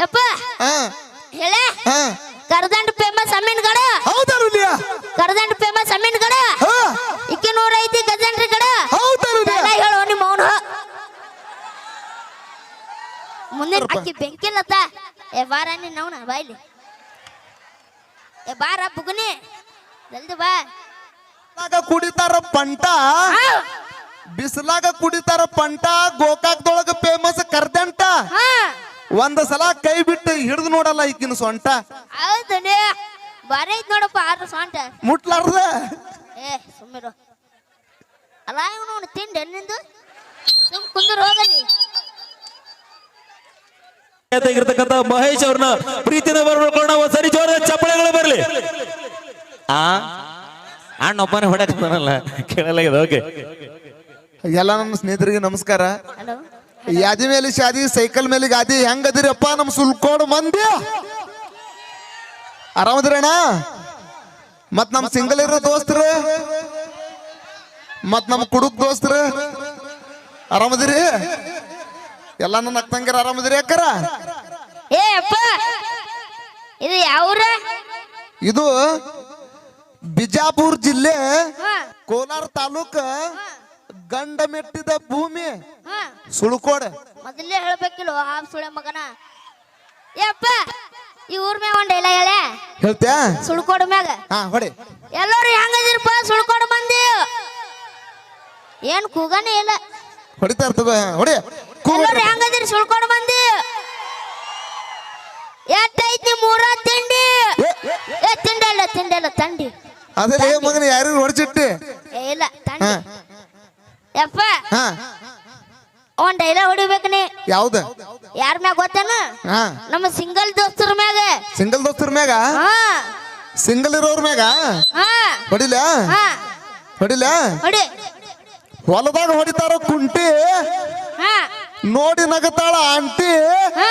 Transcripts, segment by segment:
ಯಪ್ಪ ಹಾ. ಹೇಳ ಹಾ. ಕರ್ದಂಡ್ ಫೇಮಸ್ ಅಮ್ಮಿನ ಗಡ. ಹೌದಾರುಲ್ಯ ಕರ್ದಂಡ್ ಫೇಮಸ್ ಅಮ್ಮಿನ ಕಡೆ ಹಾ. ಇಕ್ಕಿ ನೂರ ಐತಿ ಗಜಂಡ್ರಿ ಕಡೆ ಹೌದಾರುಲ್ಯ ಎಲ್ಲ ಹೇಳು ನಿಮ್ಮ ಅವನು. ಮುಂದೆ ಅಕ್ಕಿ ಬೆಂಕಿಲ್ಲತ್ತ ಏ ಬಾರ ನೀನ್ ಅವನ ಬಾಯ್ಲಿ ಏ ಬಾರ ಬುಗುನಿ. ಜಲ್ದಿ ಬಾ. ಬಿಸ್ಲಾಗ ಕುಡಿತಾರ ಪಂಟ. ಬಿಸಿಲಾಗ ಕುಡಿತಾರ ಪಂಟ. ಗೋಕಾಕ್ದೊಳಗ ಫೇಮಸ್ ಕರ್ದಂಟ. ಹಾ. ಒಂದ್ ಸಲ ಕೈ ಬಿಟ್ಟು ಹಿಡಿದು ನೋಡಲ್ಲ ಈಕಿನ ಸೊಂಟ. ಹೌದನೇ. ಬಾರಿ ಐತ್ ನೋಡಪ್ಪ ಸೊಂಟ ಸಾಂಟ. ಮುಟ್ಲಾರ್ದ? ಏ ಸುಮ್ಮಿರು ಅಲ್ಲ ಇವನು ತಿಂಡಿ ನಿಂದು ಸುಮ್ ಕುಂದ್ರು ಹೋಗಲಿ ಆಗಿರ್ತಕ್ಕಂಥ ಮಹೇಶ್ ಅವ್ರನ್ನ ಪ್ರೀತಿನ ಬರ್ಬೇಕು ಒಂದ್ ಸರಿ ಜೋರ ಚಪ್ಪಳೆಗಳು ಬರ್ಲಿ. ಆ? ಅಣ್ಣ ಒಬ್ಬನೇ ಹೊಡಕತ್ತಾನಲ್ಲ ಕೇಳಲ್ಲ ಓಕೆ ಎಲ್ಲ ನಮ್ಮ ಸ್ನೇಹಿತರಿಗೆ ನಮಸ್ಕಾರ. ಹಲೋ ಯಾದಿ ಮೇಲೆ ಶಾದಿ ಸೈಕಲ್ ಮೇಲೆ ಗಾದಿ ಹೆಂಗ್ ಅದಿರಪ್ಪ ನಮ್ ಸುಲ್ಕೋಡ್ ಮಂದಿ? ಆರಾಮದಿರಣ್ಣ? ಮತ್ ನಮ್ ಸಿಂಗಲ್ ಇರೋ ದೋಸ್ತ್ರ? ಮತ್ ನಮ್ ಕುಡುಕ್ ದೋಸ್ತ್ರ? ಆರಾಮದಿರಿ? ಎಲ್ಲ ನನ್ನ ಅಕ್ಕಂಗಿರ ಆರಾಮದಿರಿ ಅಕ್ಕರ? ಏ ಅಪ್ಪ ಇದು ಯಾವ್ರ? ಇದು ಬಿಜಾಪುರ ಜಿಲ್ಲೆ ಕೋಲಾರ ತಾಲೂಕ ಗಂಡ ಮೆಟ್ಟಿದ ಭೂಮಿ. ಸುಳ್ಕೋಡ್. ಮೊದಲೇ ಹೇಳ್ಬೇಕಿಲ್ಲ ಆ ಸುಳೆ ಮಗನ? ಯಪ್ಪ ಈ ಊರ್ ಮ್ಯಾಗ ಒಂದ್ ಡೈಲಾಗ್ ಹೇಳ ಹೇಳ್ತ್ಯಾ? ಸುಳ್ಕೋಡ್ ಮ್ಯಾಗ. ಹಾ ಹೊಡಿ. ಎಲ್ಲರೂ ಹೆಂಗದಿರಪ್ಪ? ಸುಳ್ಕೋಡ್ ಮಂದಿ. ಏನ್ ಕೂಗನೇ ಇಲ್ಲ. ಹೊಡಿತಾರ ಇರ್ತದ ಹೊಡಿ. ಎಲ್ಲರೂ ಹೆಂಗದಿರಿ? ಸುಳ್ಕೋಡ್ ಮಂದಿ. ಎಟ್ಟೈತಿ ಮೂರ ತಿಂಡಿ. ಏ, ತಿಂಡಿ ಅಲ್ಲ ತಿಂಡಿ. ಅಲ್ಲ ತಂಡಿ. ಅದೇ ಮಗನ ಯಾರು ಹೊಡ್ಚಿಟ್ಟಿ ಏ ಇಲ್ಲ ತಂಡಿ. ಯಪ್ಪ ಹಾ. ಒಂದ್ ಡೈಲಾಗ್ ಹೊಡಿಬೇಕು ನೀ ಯಾವ್ದ? ಯಾರ ಮ್ಯಾಗ ಗೊತ್ತೇನ? ಹಾ. ನಮ್ಮ ಸಿಂಗಲ್ ದೋಸ್ತರ ಮ್ಯಾಗ. ಸಿಂಗಲ್ ದೋಸ್ತರ ಮ್ಯಾಗ? ಹಾ. ಸಿಂಗಲ್ ಇರೋರ್ ಮ್ಯಾಗ? ಹಾ. ಹೊಡಿಲ? ಹಾ. ಹೊಡಿಲ? ಹೊಡಿ. ಹೊಲದಾಗ ಹೊಡಿತಾರ ಕುಂಟಿ? ಹಾ. ನೋಡಿ ನಗತಾಳ ಆಂಟಿ? ಹಾ.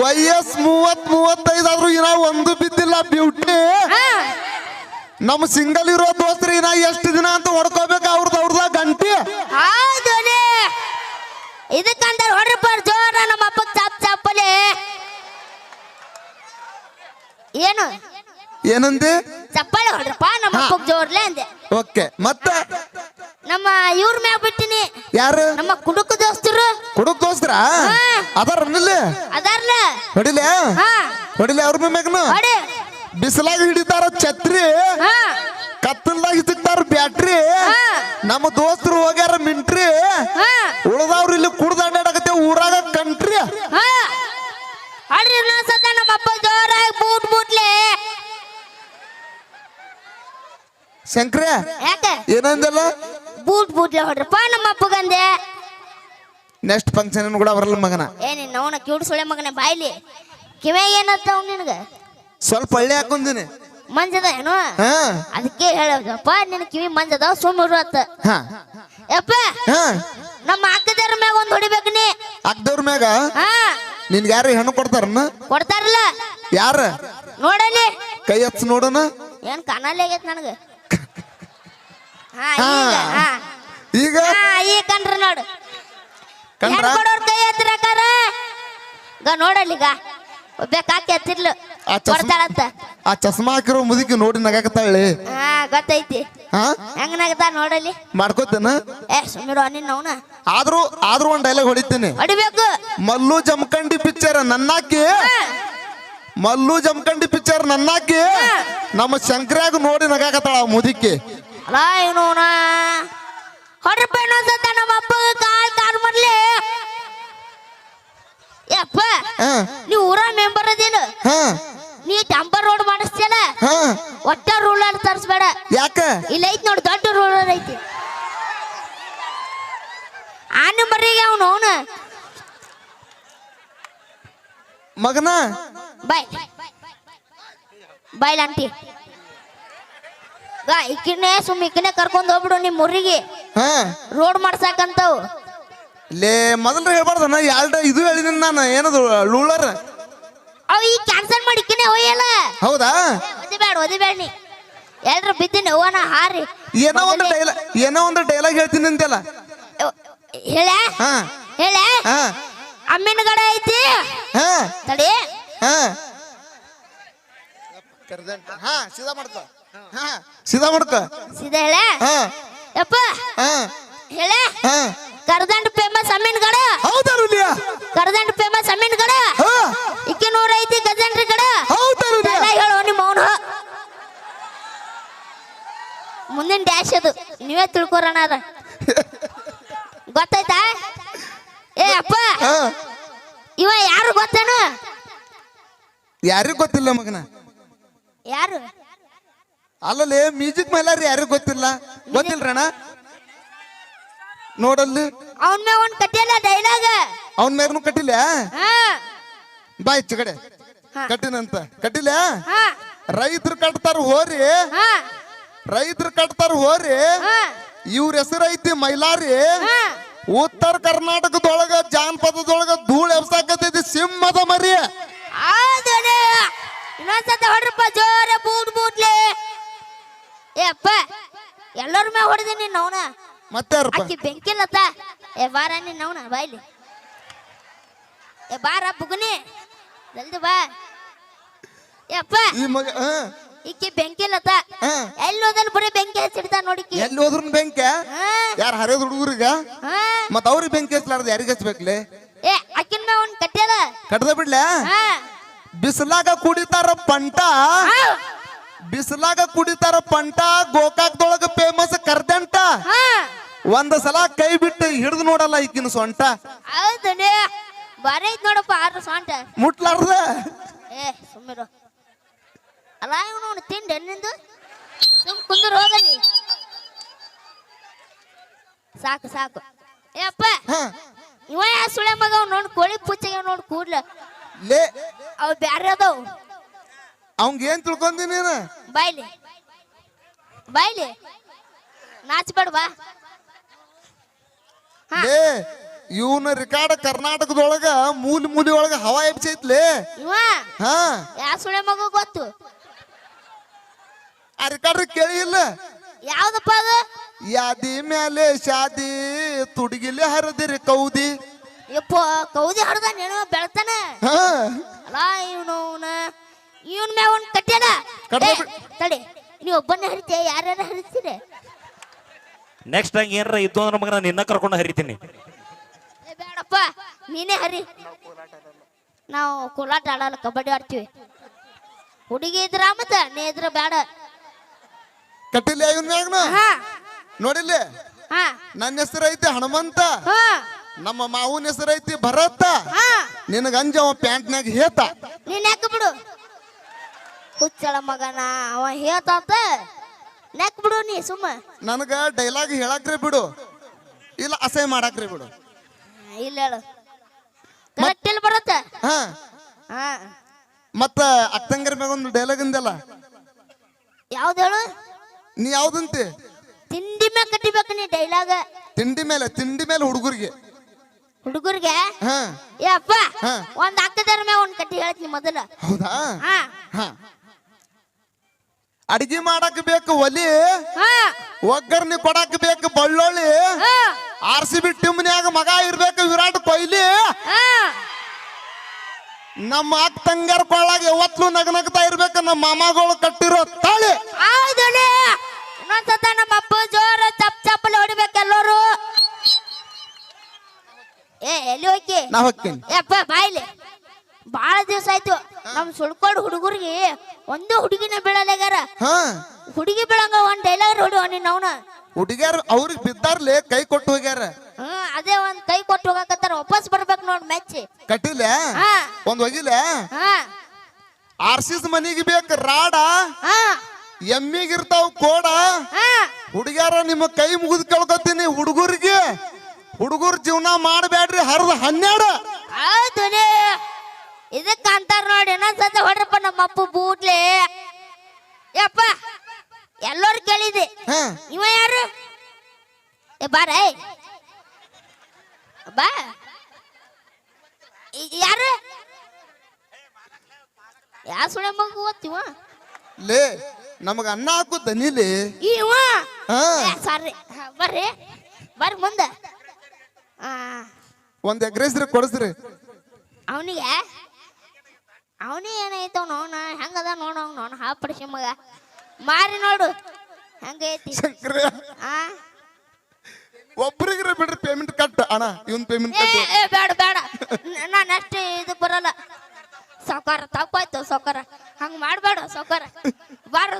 ವಯಸ್ ಮೂವತ್ ಮೂವತ್ತೈದು ಆದ್ರೂ ಇನ್ನ ಒಂದು ಬಿದ್ದಿಲ್ಲ ಬ್ಯೂಟಿ ನಮ್ಮ ನಮ್ ಸಿಂಗಲ್ ಇರೋ ದೋಸ್ತ್ರಿ ನಾ ಎಷ್ಟು ದಿನ ಅಂತ ಹೊಡ್ಕೋಬೇಕು ಅವ್ರದ್ದು ಅವ್ರದ ಗಂಟಿ? ಹೌದು ನೀ ಇದಕ್ಕಂತ ಹೊಡ್ರಪ್ಪ ಜೋರ ನಮ್ಮ ಅಪ್ಪ ಚಾಪ್ ಚಾಪಲೆ ಏನು? ಏನಂದೆ? ಚಪ್ಪಾಳೆ ಹೊಡ್ರಪ್ಪ ನಮ್ಮ. ಅಪ್ಪಗ್ ಜೋರ್ಲೆ ಅಂದೆ. ಓಕೆ ಮತ್ತೆ? ನಮ್ಮ ಇವ್ರ ಮ್ಯಾಗ ಬಿಟ್ಟಿನಿ. ಯಾರು? ನಮ್ಮ ಕುಡುಕ ದೋಸ್ತರು. ಕುಡುಕ್ ದೋಸ್ತ್ರ. ಅದಾರ ಅನ್ನಿಲ್ಲ ಅದಾರ್ಲ. ಹೊಡಿಲೆ? ಹಾ. ಹೊಡಿಲ ಅವ್ರ ಮ್ಯಾಗನು ಹೊಡಿ. ಬಿಸಿಲಾಗ ಹಿಡಿತಾರ ಛತ್ರಿ? ಹಾ. ಕತ್ತಲ್ದಾಗ ಸಿಗ್ತಾರ ಬ್ಯಾಟ್ರಿ. ಹಾ. ನಮ್ಮ ದೋಸ್ತರು ಹೋಗ್ಯಾರ ಮಿಂಟ್ರಿ. ಹಾ. ಉಳ್ದವ್ರು ಇಲ್ಲಿ ಕುಡ್ದ ಅಡ್ಡಾಡಕತ್ತೆ ಊರಾಗ ಕಂಟ್ರಿ. ಹೊಡ್ರಿ ಇನ್ನೊಂದ್ಸತ ನಮ್ಮ ಅಪ್ಪ ಜೋರಾಗಿ ಬೂಟ್ ಬೂಟ್ಲೆ. ಶಂಕ್ರೆ ಏನಂದಲ್ಲ? ಬೂಟ್ ಬೂಟ್ಲೆ ಹೊಡ್ರಪ್ಪ ನಮ್ಮ ಅಪ್ಪಗಂದೆ ನೆಕ್ಸ್ಟ್ ಫಂಕ್ಷನ್ ಕೂಡ ಬರಲ್ಲ ಮಗನ. ಏ ನೋಣ ಕ್ಯೂಟ್ ಸುಳೆ ಮಗನೇ ಬಾಯ್ಲಿ. ಕಿವ್ಯಾಗ ಅವ್ನು ನಿನಗ? ಸ್ವಲ್ಪ ಹಳ್ಳಿ ಹಾಕೊಂದಿನಿ. ಮಂಜದ ಏನೋ? ಹಾ. ಅದಕ್ಕೆ ಹೇಳಪ್ಪ ನಿನ್ನ ಕಿವಿ ಮಂಜದ ಸುಮ್ಮರು ಅತ್ತ ಹಾ. ಯಪ್ಪ ಹಾ. ನಮ್ಮ ಅಕ್ಕದರ ಮ್ಯಾಗ ಒಂದ್ ಹೊಡಿಬೇಕು ನೀ. ಅಕ್ಕದರ ಮ್ಯಾಗ? ಹಾ. ನಿನ್ಗೆ ಯಾರು ಹೆಣ್ಣು ಕೊಡ್ತಾರನ್ನ? ಕೊಡ್ತಾರಲ್ಲ. ಯಾರ? ನೋಡಲಿ. ಕೈ ಹಚ್ಚ ನೋಡೋಣ. ಏನ್ ಕನಾಲಿ ಆಗೈತ್ ನನಗ. ಹಾ. ಈಗ ಹಾ. ಈಗ? ಹಾ ಈಗ ಕಂಡ್ರ ನೋಡು. ಕಂಡ್ರ? ಹೆಣ್ ಕೊಡೋರ್ ಕೈ ಎತ್ತರಕಾರ ಈಗ ನೋಡಲ್ಲಿ ಈಗ ಬೇಕಾಕಿ ಎತ್ತಿರ್ಲು ಆ ಚಸ್ಮ- ಕೊಡ್ತಾಳಂತ. ಆ ಚಸ್ಮಾ ಹಾಕಿರೋ ಮುದುಕಿ ನೋಡಿ ನಗಾಕತ್ತಾಳೆ. ಹಾ ಗೊತ್ತೈತಿ. ಹಾ ಹೆಂಗ್ ನಗದ ನೋಡಲಿ ಮಾಡ್ಕೋತೇನ? ಏ ಸುಮ್ಮಿರು ನಿನ್ನ ಅವನ. ಆದ್ರೂ ಆದ್ರೂ ಒಂದ್ ಡೈಲಾಗ್ ಹೊಡಿತೀನಿ. ಹೊಡಿಬೇಕು. ಮಲ್ಲು ಜಮಖಂಡಿ ಪಿಕ್ಚರ್ ನನ್ನಾಕಿ. ಮಲ್ಲು ಜಮಖಂಡಿ ಪಿಕ್ಚರ್ ನನ್ನಾಕಿ. ನಮ್ಮ ಶಂಕರ್ಯಾಗ ನೋಡಿ ನಗಾಕತ್ತಾಳ ಆ ಮುದುಕಿ. ಅಲ್ಲ ಏನು ಹೊಡ್ರಪ್ಪ ಇನ್ನೊಂದ್ಸತ ನಮ್ಮ ಅಪ್ಪ ಕಾಲ್ ಕಾಲ್ ಮಾಡ್ಲಿ. ಯಪ್ಪ. ಹಾ ನೀ ಊರ ಮೆಂಬರ್ ಅದೇನು ಹಾ. ನೀ ಡಂಬರ್ ರೋಡ್ ಮಾಡಿಸ್ತೀಯಲ್ಲ? ಹಾ. ಒಟ್ಟ ರೂಲರ್ ತರಿಸ್ಬೇಡ. ಯಾಕ? ಇಲ್ಲ ಐತಿ ನೋಡಿ ದೊಡ್ಡ ರೂಲರ್ ಐತಿ. ಆ ನಂಬರಿಗೆ ಅವನು ಅವನು. ಮಗನ? ಬಾಯ್. ಬಾಯ್ ಆಂಟಿ ಇಕ್ಕಿನೇ ಸುಮ್ ಇಕ್ಕಿನೇ ಕರ್ಕೊಂಡು ಹೋಗ್ಬಿಡು ನಿಮ್ಮ ಊರಿಗೆ. ಹಾ. ರೋಡ್ ಮಾಡ್ಸಾಕಂತವು. ಲೇ ಮೊದಲು ಹೇಳ್ಬಾರ್ದನ ಎರಡು ಇದು ಹೇಳಿನಿ ನಾನು ಏನದು ಲೂಳರ್ ಅವ್ ಈ ಕ್ಯಾನ್ಸಲ್ ಮಾಡಿ ಇಕ್ಕಿನೇ ಹೋಯಲ್ಲ ಹೌದಾ? ಒದಿಬೇಡ ಒದಿಬೇಡ ನೀ. ಎಲ್ರು ಬಿದ್ದೀನಿ ಅವನ ಹಾರಿ. ಏನೋ ಒಂದು ಡೈಲಾಗ್ ಏನೋ ಒಂದು ಡೈಲಾಗ್ ಹೇಳ್ತೀನಿ ಅಂತೆಲ್ಲ ಹೇಳ? ಹಾ. ಹೇಳ? ಹಾ. ಅಮ್ಮಿನ ಗಡ ಐತಿ? ಹಾ. ತಡಿ. ಹಾ. ಕರ್ದಂಟ ಹಾ ಸೀದಾ ಮಾಡ್ಕೊ. ಹಾ. ಸೀದಾ ಮಾಡ್ಕೊ. ಸೀದಾ ಹೇಳ? ಹಾ. ಯಪ್ಪ. ಹಾ. ಹೇಳ? ಹಾ. ಕರ್ದಂಡ್ ಫೇಮಸ್ ಅಮ್ಮಿನ ಗಡ ಹೌದಾ ರುಲಿಯಾ ಕರ್ದಂಡ್ ಫೇಮಸ್ ಅಮ್ಮಿನ ಗಡ ಹಾ ಇಕ್ಕಿ ನೂರ ಐತಿ ಗಜೇಂದ್ರ ಗಡ ಹೌದಾ ರುಲಿಯಾ ಎಲ್ಲ ಹೇಳು ನಿಮ್ಮ ಅವನು ಮುಂದಿನ ಡ್ಯಾಶ್ ಅದು. ನೀವೇ ತಿಳ್ಕೊರೋಣ ಅದ. ಗೊತ್ತಾಯ್ತಾ? ಏ ಅಪ್ಪ! ಇವ ಯಾರು ಗೊತ್ತೇನು? ಯಾರಿಗೂ ಗೊತ್ತಿಲ್ಲ ಮಗನ. ಯಾರು? ಅಲ್ಲಲ್ಲಿ ಮ್ಯೂಸಿಕ್ ಮೇಲೆ ಯಾರಿಗೂ ಗೊತ್ತಿಲ್ಲ. ಗೊತ್ತಿಲ್ರಣ ನೋಡಲ್ಲಿ. ಅವನ್ ಮ್ಯಾಗ ಒಂದ್ ಕಟ್ಟಿಯಲ್ಲ ಡೈಲಾಗ್ ಅವನ್ ಮ್ಯಾಗನು ಕಟ್ಟಿಲ್ಲ? ಹಾ. ಬಾ ಈಚೆ ಕಡೆ. ಕಟ್ಟಿನಂತ. ಕಟ್ಟಿಲ್ಲ? ಹಾ. ರೈತರು ಕಟ್ತಾರ ಹೋರಿ. ಹಾ. ರೈತರು ಕಟ್ತಾರ ಹೋರಿ. ಇವ್ರ ಹೆಸರು ಐತಿ ಮೈಲಾರಿ. ಉತ್ತರ ಕರ್ನಾಟಕದೊಳಗ ಜಾನಪದದೊಳಗ ಧೂಳ್ ಎಬ್ಸಾಕತೈತಿ ಸಿಂಹದ ಮರಿ. ಇನ್ನೊಂದ್ಸತ ಹೊಡ್ರಪ್ಪ ಜೋರ ಬೂಟ್ ಬೂಟ್ಲೆ ಏ ಅಪ್ಪ ಎಲ್ಲರ ಮ್ಯಾಗ ಹೊಡೆದೀನಿ ನವನ ಮತ್ತೆ ಅಕ್ಕಿ ಬೆಂಕಿಲ್ಲತ್ತ ಏ ಬಾರ ನೀನ್ ನವನ ಬಾಯ್ಲಿ ಏ ಬಾರ ಬುಗುನಿ. ಜಲ್ದಿ ಬಾ. ಏ ಅಪ್ಪ ಈ ಮಗ ಹಾ. ಇಕ್ಕಿ ಬೆಂಕಿ ಹಾ. ಎಲ್ಲಿ ಹೋದ್ರು ಬರೀ ಬೆಂಕಿ ಹಚ್ಚಿಡ್ತಾ ನೋಡಿಕಿ ಎಲ್ಲಿ ಹೋದ್ರು ಬೆಂಕಿ? ಹಾ. ಯಾರು ಹರಿಯೋದ್ ಹುಡುಗರಿಗ? ಹಾ. ಮತ್ತ ಅವ್ರಿಗೆ ಬೆಂಕಿ ಹಚ್ಲಾರ್ದ ಯಾರಿಗೆ ಹಚ್ಬೇಕ್ಲೆ? ಏ ಅಕ್ಕಿನ ಒಂದ್ ಕಟ್ಟ್ಯದ ಕಟ್ಟದ ಬಿಡ್ಲ? ಹಾ. ಬಿಸಿಲಾಗ ಕುಡಿತಾರ ಪಂಟ? ಬಿಸಿಲಾಗ ಕುಡಿತಾರ ಪಂಟ ಗೋಕಾಕ್ದೊಳಗ ಫೇಮಸ್ ಕರ್ದಂಟ? ಹಾ. ಒಂದ್ ಸಲ ಕೈ ಬಿಟ್ಟು ಹಿಡಿದು ನೋಡಲ್ಲ ಈಕಿನ ಸೊಂಟ? ಹೌದನೇ. ಬರೈತ್ ನೋಡಪ್ಪ ಆರು ಸೊಂಟ. ಮುಟ್ಲಾರ್ದ? ಏ ಸುಮ್ಮಿರು ಅಲ್ಲ ಇವನು ತಿಂಡಿ ನಿಂದು? ಸುಮ್ ಕುಂದ್ರ ಹೋಗಲಿ ಸಾಕು ಸಾಕು. ಏ ಅಪ್ಪ ಹ. ಇವ ಯಾ ಸುಳೆ ಮಗ ನೋಡ್ ಕೋಳಿ ಪುಚ್ಚಗೆ ನೋಡ್ ಕೂಡ್ಲ. ಲೇ. ಅವ್ ಬ್ಯಾರೆ ಅದಾವ್. ಅವಂಗ ಏನ್ ತಿಳ್ಕೊಂಡಿ ನೀನು? ಬಾಯ್ಲಿ. ಬಾಯ್ಲಿ. ನಾಚ್ಬೇಡ ಬಾ. ಹಾ. ಲೇ ಇವನ ರೆಕಾರ್ಡ್ ಕರ್ನಾಟಕದೊಳಗ ಮೂಲಿ ಮೂಲಿ ಒಳಗ ಹವಾ ಎಬ್ಸೈತ್ಲೆ ಇವ ಹಾ. ಯಾ ಸುಳೆ ಮಗ ಗೊತ್ತು? ರಿಕಾರ್ಡ್ ಕೇಳಿ ಇಲ್ಲ. ಯಾವ್ದಪ್ಪ ಅದು? ಯಾದಿ ಮೇಲೆ ಶಾದಿ ತುಡುಗಿಲೆ ಹರಿದಿರಿ ಕೌದಿ. ಯಪ್ಪ ಕೌದಿ ಹಡ್ದ ನೀನು ಬೆಳ್ತಾನ? ಹಾ. ಅಲ್ಲ ಇವನು ಇವನ್ ಮ್ಯಾಗ ಒಂದ್ ಕಟ್ಟ್ಯಾನ ಕಟ್ಟ ಏ, ಬಿಡ್- ತಡಿ ನೀವು ಒಬ್ಬನೇ ಹರಿತೀಯ ಯಾರ್ಯಾರ ಹರಿತೀರಿ? ನೆಕ್ಸ್ಟ್ ಹಂಗ ಏನಾರ ಇತ್ತು ಅಂದ್ರೆ ಮಗ ನಾನು ನಿನ್ನ ಕರ್ಕೊಂಡು ಹರಿತೀನಿ. ಏ ಬೇಡಪ್ಪ ನೀನೇ ಹರಿ. ನಾವು ಕೋಲಾಟ ಆಡಲ್ಲ ಕಬಡ್ಡಿ ಆಡ್ತೀವಿ. ಹುಡುಗಿ ಇದ್ರ ಮತ್ತ ನೀ ಇದ್ರ ಬೇಡ ಕಟ್ಟಿಲ್ಲ ಇವನ್ ಮ್ಯಾಗ್ನು? ಹಾ. ನೋಡಿಲ್ಲ? ಹಾ. ನನ್ನ ಹೆಸರು ಐತಿ ಹನುಮಂತ ಹಾ. ನಮ್ಮ ಮಾವನ ಹೆಸರು ಐತಿ ಭರತ. ಹಾ. ನಿನಗ ಅಂಜ ಅವ ಪ್ಯಾಂಟ್ನಾಗ ಹೇತ. ನೀನ್ ಯಾಕೆ ಬಿಡು. ಹುಚ್ಚಳ ಮಗನ ಅವ ಹೇತ ನೆಕ್ ಬಿಡು ನೀ ಸುಮ್ಮ. ನನಗ ಡೈಲಾಗ್ ಹೇಳಾಕ್ರಿ ಬಿಡು. ಇಲ್ಲ ಅಸಹ್ಯ ಮಾಡಾಕ್ರಿ ಬಿಡು. ಇಲ್ಲ ಹೇಳು. ಕರೆಕ್ಟ್ ಇಲ್ಲಿ ಬರುತ್ತ ಹಾ. ಹಾ. ಮತ್ತ ಅತ್ತಂಗರ ಮ್ಯಾಗ ಒಂದು ಡೈಲಾಗ್ ಅಂದಲ್ಲ ಯಾವ್ದು ಹೇಳು? ನೀ ಯಾವ್ದಂತೆ? ತಿಂಡಿ ಮೇಲೆ ಕಟ್ಟಿಬೇಕು ನೀ ಡೈಲಾಗ. ತಿಂಡಿ ಮೇಲೆ ತಿಂಡಿ ಮೇಲೆ ಹುಡುಗರಿಗೆ. ಹುಡುಗರಿಗೆ? ಹಾ. ಏ ಅಪ್ಪ ಹಾ. ಒಂದ್ ಅಕ್ಕದರ ಮ್ಯಾಗ ಒಂದ್ ಕಟ್ಟಿ ಹೇಳ್ತೀನಿ ಮೊದಲ. ಹೌದಾ? ಹಾ. ಹಾ. ಅಡಿಗೆ ಮಾಡಕ್ ಬೇಕು ಒಲಿ ಹಾ. ಒಗ್ಗರ್ನಿ ಕೊಡಕ್ ಬೇಕು ಬಳ್ಳೊಳ್ಳಿ ಹಾ. ಆರ್ ಸಿ ಬಿ ಟೀಮ್ನ್ಯಾಗ ಮಗ ಇರ್ಬೇಕು ವಿರಾಟ್ ಕೊಹ್ಲಿ. ಹಾ. ನಮ್ಮ ಅಕ್ಕ ತಂಗಾರ ಕೊಳ್ಳಾಗ ಯಾವತ್ತೂ ನಗನಗ್ತಾ ಇರ್ಬೇಕು ನಮ್ಮ ಮಾಮಗಳು ಕಟ್ಟಿರೋ ತಾಳಿ. ಇನ್ನೊಂದ್ಸತ ನಮ್ಮ ಅಪ್ಪ ಜೋರ ಚಪ್ ಚಪ್ಪಲಿ ಹೊಡಿಬೇಕು ಎಲ್ಲರೂ. ಏ ಎಲ್ಲಿ ಹೋಗಿ? ನಾ ಹೋಗ್ತೀನಿ. ಯಪ್ಪ ಬಾಯ್ಲಿ ಬಾಳ ದಿವಸ ಆಯ್ತು. ನಮ್ ಸುಳ್ಕೊಂಡು ಹುಡುಗರಿಗೆ ಒಂದು ಹುಡುಗಿನ ಬೀಳಲೆಗಾರ ಹಾ. ಹುಡುಗಿ ಬೀಳಂಗ ಒಂದ್ ಡೈಲಾಗ್ ಹೊಡಿ ನೀನ್ ಅವನ ಹುಡುಗ್ಯಾರ ಅವ್ರಿಗೆ ಬಿದ್ದಾರ್ಲೆ ಕೈ ಕೊಟ್ಟು ಹೋಗ್ಯಾರ. ಹ್ಮ್ ಅದೇ ಒಂದ್ ಕೈ ಕೊಟ್ಟು ಹೋಗಾಕತ್ತಾರ. ವಾಪಸ್ ಬರ್ಬೇಕು ನೋಡ್ ಮೆಚ್ಚಿ ಕಟ್ಟಿಲ್ಲ ಹಾ. ಒಂದ್ ಒಗಿಲ ಹಾ. ಆರ್ಸಿಸ್ ಮನಿಗೆ ಬೇಕು ರಾಡ? ಹಾ. ಎಮ್ಮಿಗಿರ್ತಾವ್ ಕೋಡ. ಹಾ. ಹುಡುಗ್ಯಾರ ನಿಮ್ಮ ಕೈ ಮುಗಿದ್ ಕೇಳ್ಕೊತೀನಿ ಹುಡುಗರಿಗೆ. ಹುಡುಗರ್ ಜೀವನ ಮಾಡಬೇಡ್ರಿ ಹರಿದ ಹನ್ನೆರಡು. ಹೌದು ಇದಕ್ಕ ಅಂತಾರ ನೋಡಿ ಇನ್ನೊಂದ್ಸತಿ ಹೊಡ್ರಪ್ಪ ನಮ್ಮ ಅಪ್ಪ ಬೂಟ್ಲೆ ಯಪ್ಪ ಎಲ್ಲರೂ ಕೇಳಿದೆ ಹಾ. ಇವ ಯಾರು? ಏ ಬಾರ ಏ. ಬಾ. ಈ- ಯಾರು? ಯಾ ಸುಳೆ ಮಗು ಓದ್ತಿವ ಲೇ ನಮಗ ಅನ್ನ ಹಾಕು ದನಿಲಿ ಇವ? ಹಾ. ಸಾರಿ ಬರ್ರಿ. ಬರ್ರಿ ಮುಂದೆ. ಆ. ಒಂದ್ ಎಗ್ರೆಸ್ರಿ ಕೊಡಿಸ್ರಿ. ಅವನಿಗೆ? ಅವನಿಗೆ ಏನಾಯ್ತು ನೋಣ ಹೆಂಗದ ನೋಡು ಅವ್ನು ನೋಣ ಹಾಪಡಿಸಿ ಮಗ. ಮಾರಿ ನೋಡು. ಹೆಂಗೈತಿ ಶಂಕರ. ಆ. ಒಬ್ರಿಗ್ರೆ ಬಿಡ್ರಿ ಪೇಮೆಂಟ್ ಕಟ್ ಅಣ್ಣ ಇವನ್ ಪೇಮೆಂಟ್ ಕಟ್ ಬೇಡ ಬೇಡ. ನಾನು ಅಷ್ಟೇ ಇದು ಬರಲ್ಲ. ಸೌಕಾರ ತಪ್ಪಾಯ್ತು ಸೌಕಾರ ಹಂಗ ಮಾಡ್ಬೇಡ ಸೌಕಾರ ಬಾರ